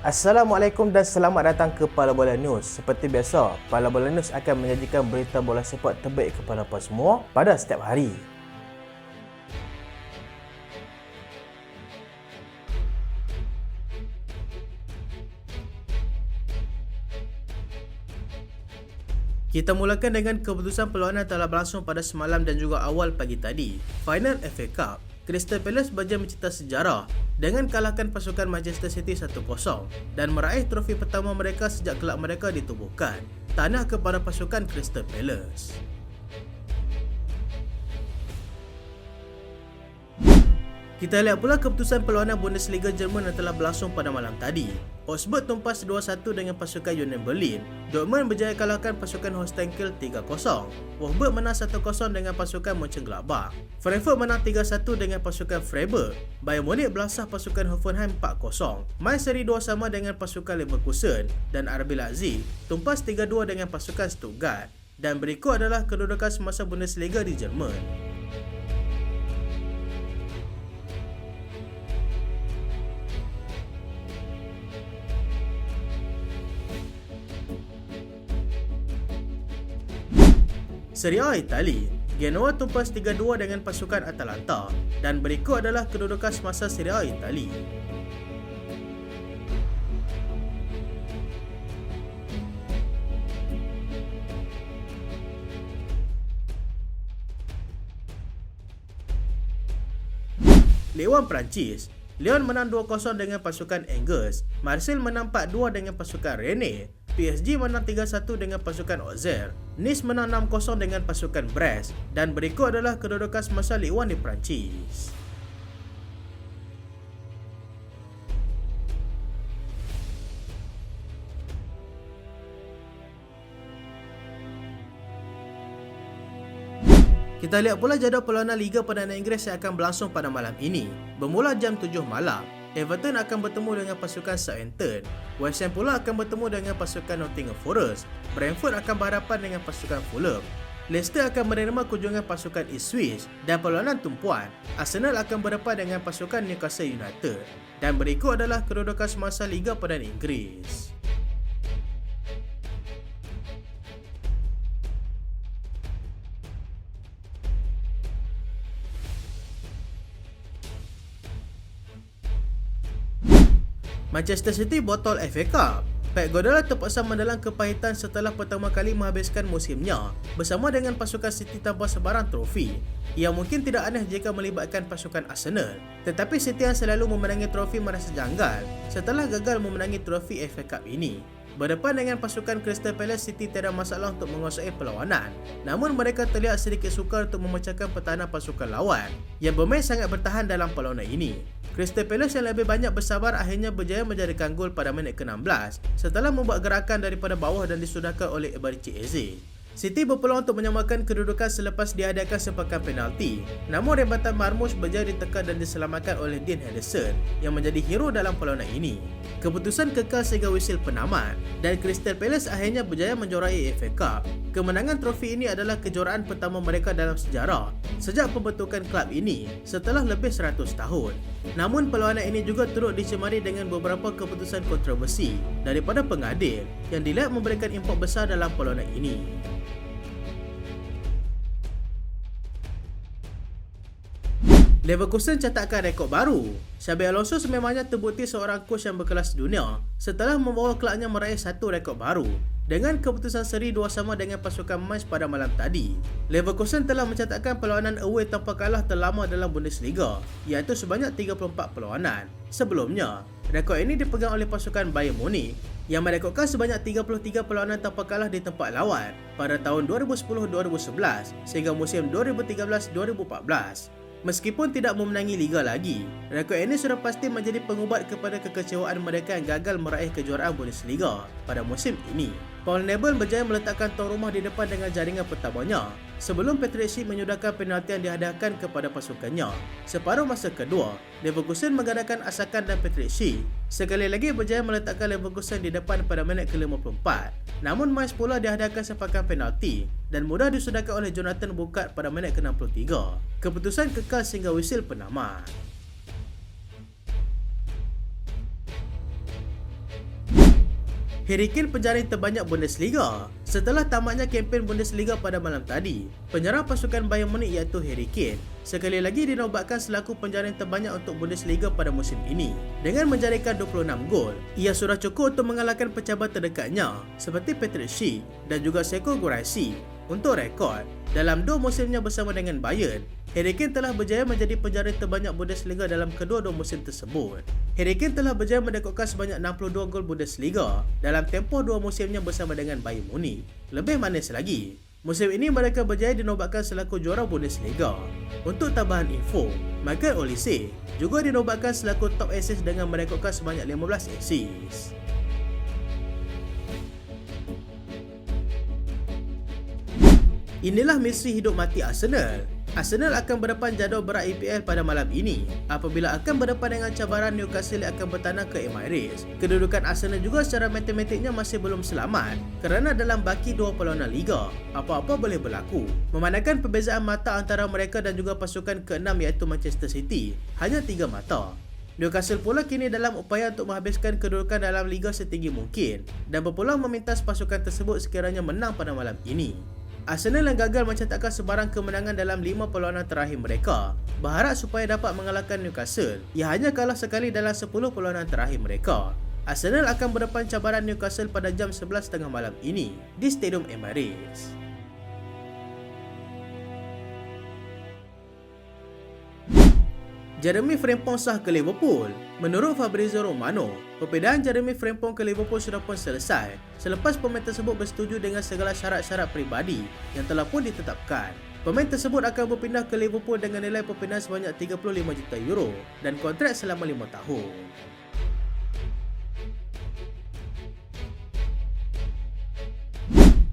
Assalamualaikum dan selamat datang ke Pala Bola News. Seperti biasa, Pala Bola News akan menyajikan berita bola sepak terbaik kepada anda semua pada setiap hari. Kita mulakan dengan keputusan perlawanan telah berlangsung pada semalam dan juga awal pagi tadi. Final FA Cup, Crystal Palace berjaya mencipta sejarah dengan kalahkan pasukan Manchester City 1-0 dan meraih trofi pertama mereka sejak kelab mereka ditubuhkan. Tanah kepada pasukan Crystal Palace. Kita lihat pula keputusan perlawanan Bundesliga Jerman yang telah berlangsung pada malam tadi. Augsburg tumpas 2-1 dengan pasukan Union Berlin. Dortmund berjaya kalahkan pasukan Holstein Kiel 3-0. Wolfsburg menang 1-0 dengan pasukan Mönchengladbach. Frankfurt menang 3-1 dengan pasukan Freiburg. Bayern Munich belasah pasukan Hoffenheim 4-0. Main seri 2 sama dengan pasukan Leverkusen dan RB Leipzig tumpas 3-2 dengan pasukan Stuttgart. Dan berikut adalah kedudukan semasa Bundesliga di Jerman. Serie A Itali, Genoa tumpas 3-2 dengan pasukan Atalanta dan berikut adalah kedudukan semasa Serie A Itali. Lewan Perancis, Lyon menang 2-0 dengan pasukan Angers, Marseille menang 4-2 dengan pasukan Rennes, PSG menang 3-1 dengan pasukan Auxerre, Nice menang 6-0 dengan pasukan Brest dan berikut adalah kedudukan semasa Ligue 1 di Perancis. Kita lihat pula jadual perlawanan Liga Perdana Inggeris yang akan berlangsung pada malam ini. Bermula jam 7 malam, Everton akan bertemu dengan pasukan Southampton. West Ham pula akan bertemu dengan pasukan Nottingham Forest. Brentford akan berhadapan dengan pasukan Fulham. Leicester akan menerima kunjungan pasukan Ipswich dan perlawanan tumpuan, Arsenal akan berdepan dengan pasukan Newcastle United. Dan berikut adalah kedudukan semasa Liga Perdana Inggeris. Manchester City botol FA Cup. Pep Guardiola terpaksa mendalam kepahitan setelah pertama kali menghabiskan musimnya bersama dengan pasukan City tanpa sebarang trofi. Ia mungkin tidak aneh jika melibatkan pasukan Arsenal. Tetapi City yang selalu memenangi trofi merasa janggal setelah gagal memenangi trofi FA Cup ini. Berdepan dengan pasukan Crystal Palace, City tidak masalah untuk menguasai perlawanan. Namun mereka terlihat sedikit sukar untuk memecahkan pertahanan pasukan lawan yang bermain sangat bertahan dalam perlawanan ini. Crystal Palace yang lebih banyak bersabar akhirnya berjaya menjadikan gol pada minit ke-16 setelah membuat gerakan daripada bawah dan disudahkan oleh Ebarici Eze. City berpeluang untuk menyamakan kedudukan selepas diadakan sepakan penalti. Namun rebatan Marmoush berjaya ditekan dan diselamatkan oleh Dean Henderson yang menjadi hero dalam perlawanan ini. Keputusan kekal sehingga wisil penamat dan Crystal Palace akhirnya berjaya menjuarai FA Cup. Kemenangan trofi ini adalah kejuaraan pertama mereka dalam sejarah sejak pembentukan klub ini setelah lebih 100 tahun. Namun perlawanan ini juga turut dicemari dengan beberapa keputusan kontroversi daripada pengadil yang dilihat memberikan impak besar dalam perlawanan ini. Leverkusen catatkan rekod baru. Xabi Alonso sememangnya terbukti seorang coach yang berkelas dunia setelah membawa kelabnya meraih satu rekod baru dengan keputusan seri dua sama dengan pasukan Mainz pada malam tadi. Leverkusen telah mencatatkan perlawanan away tanpa kalah terlama dalam Bundesliga iaitu sebanyak 34 perlawanan. Sebelumnya, rekod ini dipegang oleh pasukan Bayern Munich yang merekodkan sebanyak 33 perlawanan tanpa kalah di tempat lawan pada tahun 2010-2011 sehingga musim 2013-2014. Meskipun tidak memenangi liga lagi, rekod ini sudah pasti menjadi pengubat kepada kekecewaan mereka yang gagal meraih kejuaraan Bundesliga pada musim ini. Paul Nebel berjaya meletakkan tuan rumah di depan dengan jaringan pertamanya sebelum Schick menyudahkan penalti yang dihadapkan kepada pasukannya. Separuh masa kedua, Leverkusen mengadakan asakan dan Schick sekali lagi berjaya meletakkan Leverkusen di depan pada minit ke-54. Namun Mainz pula dihadapkan sepakan penalti dan mudah disudahkan oleh Jonathan Bukat pada minit ke-63. Keputusan kekal sehingga wisil penamat. Harry Kane penjaring terbanyak Bundesliga. Setelah tamatnya kempen Bundesliga pada malam tadi, penyerang pasukan Bayern Munich iaitu Harry Kane sekali lagi dinobatkan selaku penjaring terbanyak untuk Bundesliga pada musim ini. Dengan menjaringkan 26 gol, ia sudah cukup untuk mengalahkan pecabar terdekatnya seperti Patrick Schick dan juga Seko Guraisi. Untuk rekod, dalam dua musimnya bersama dengan Bayern, Harry Kane telah berjaya menjadi penjaring terbanyak Bundesliga dalam kedua-dua musim tersebut. Harry Kane telah berjaya mendekatkan sebanyak 62 gol Bundesliga dalam tempoh dua musimnya bersama dengan Bayern Munich. Lebih manis lagi, musim ini mereka berjaya dinobatkan selaku juara Bundesliga. Untuk tambahan info, Michael Olise juga dinobatkan selaku top assist dengan merekodkan sebanyak 15 assist. Inilah misteri hidup mati Arsenal. Arsenal akan berdepan jadual berat EPL pada malam ini apabila akan berdepan dengan cabaran Newcastle akan bertanah ke Emirates. Kedudukan Arsenal juga secara matematiknya masih belum selamat kerana dalam baki dua perlawanan Liga, apa-apa boleh berlaku. Memandangkan perbezaan mata antara mereka dan juga pasukan ke-6 iaitu Manchester City, hanya tiga mata. Newcastle pula kini dalam upaya untuk menghabiskan kedudukan dalam Liga setinggi mungkin dan berpulang meminta pasukan tersebut sekiranya menang pada malam ini. Arsenal yang gagal mencatatkan sebarang kemenangan dalam lima perlawanan terakhir mereka berharap supaya dapat mengalahkan Newcastle ia hanya kalah sekali dalam 10 perlawanan terakhir mereka. Arsenal akan berdepan cabaran Newcastle pada jam 11.30 malam ini di Stadium Emirates. Jeremy Frimpong sah ke Liverpool. Menurut Fabrizio Romano, perbezaan Jeremy Frimpong ke Liverpool sudah pun selesai selepas pemain tersebut bersetuju dengan segala syarat-syarat peribadi yang telah pun ditetapkan. Pemain tersebut akan berpindah ke Liverpool dengan nilai perpindahan sebanyak 35 juta euro dan kontrak selama 5 tahun.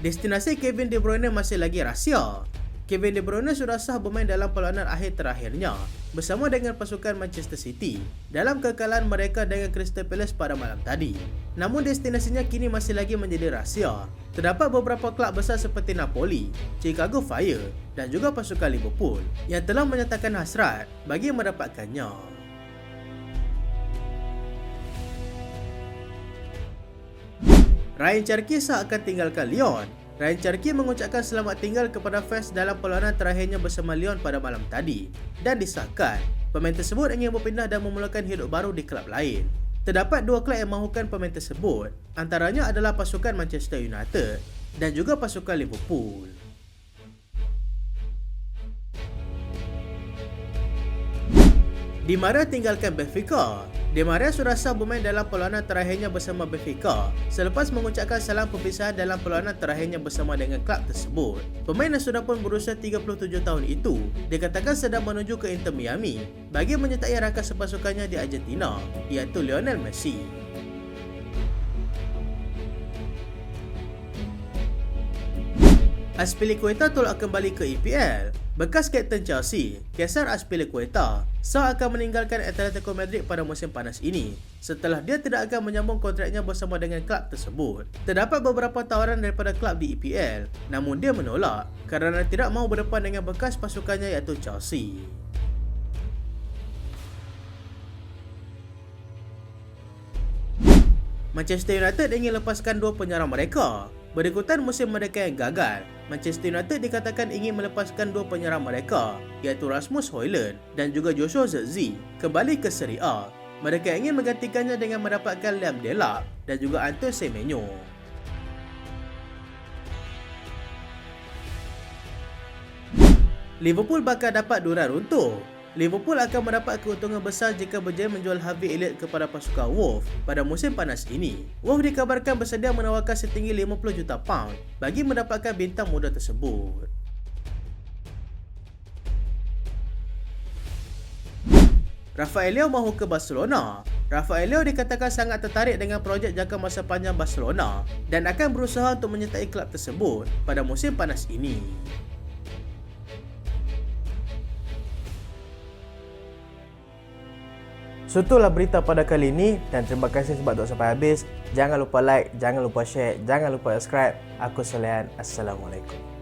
Destinasi Kevin De Bruyne masih lagi rahsia. Kevin De Bruyne sudah sah bermain dalam perlawanan akhir terakhirnya bersama dengan pasukan Manchester City dalam kekalahan mereka dengan Crystal Palace pada malam tadi. Namun destinasinya kini masih lagi menjadi rahsia. Terdapat beberapa kelab besar seperti Napoli, Chicago Fire dan juga pasukan Liverpool yang telah menyatakan hasrat bagi mendapatkannya. Ryan Cherky akan tinggalkan Lyon Ryan Cherky mengucapkan selamat tinggal kepada fans dalam perlawanan terakhirnya bersama Lyon pada malam tadi dan disahkan pemain tersebut ingin berpindah dan memulakan hidup baru di kelab lain. Terdapat dua kelab yang mahukan pemain tersebut, antaranya adalah pasukan Manchester United dan juga pasukan Liverpool. Di Maria tinggalkan Benfica Di Maria sudah sah bermain dalam perlawanan terakhirnya bersama Benfica selepas mengucapkan salam perpisahan dalam perlawanan terakhirnya bersama dengan klub tersebut. Pemain yang sudah pun berusia 37 tahun itu dikatakan sedang menuju ke Inter Miami bagi menyertai rakan sepasukannya di Argentina iaitu Lionel Messi. Aspilicueta tolak kembali ke EPL Bekas Kapten Chelsea, Cesar Azpilicueta, sah akan meninggalkan Atletico Madrid pada musim panas ini setelah dia tidak akan menyambung kontraknya bersama dengan klub tersebut. Terdapat beberapa tawaran daripada klub di EPL, namun dia menolak kerana tidak mahu berdepan dengan bekas pasukannya iaitu Chelsea. Manchester United ingin lepaskan dua penyerang mereka, Berikutan musim mereka yang gagal, Manchester United dikatakan ingin melepaskan dua penyerang mereka, iaitu Rasmus Højlund dan juga Joshua Zirkzee, kembali ke Serie A. Mereka ingin menggantikannya dengan mendapatkan Liam Delap dan juga Anton Semenyo. Liverpool bakal dapat duran runtuh Liverpool akan mendapat keuntungan besar jika berjaya menjual Harvey Elliott kepada pasukan Wolves pada musim panas ini. Wolves dikabarkan bersedia menawarkan setinggi 50 juta pound bagi mendapatkan bintang muda tersebut. Rafael Leao mahu ke Barcelona. Rafael Leao dikatakan sangat tertarik dengan projek jangka masa panjang Barcelona dan akan berusaha untuk menyertai kelab tersebut pada musim panas ini. So itulah berita pada kali ini dan terima kasih sebab tengok sampai habis. Jangan lupa like, jangan lupa share, jangan lupa subscribe. Aku Salian. Assalamualaikum.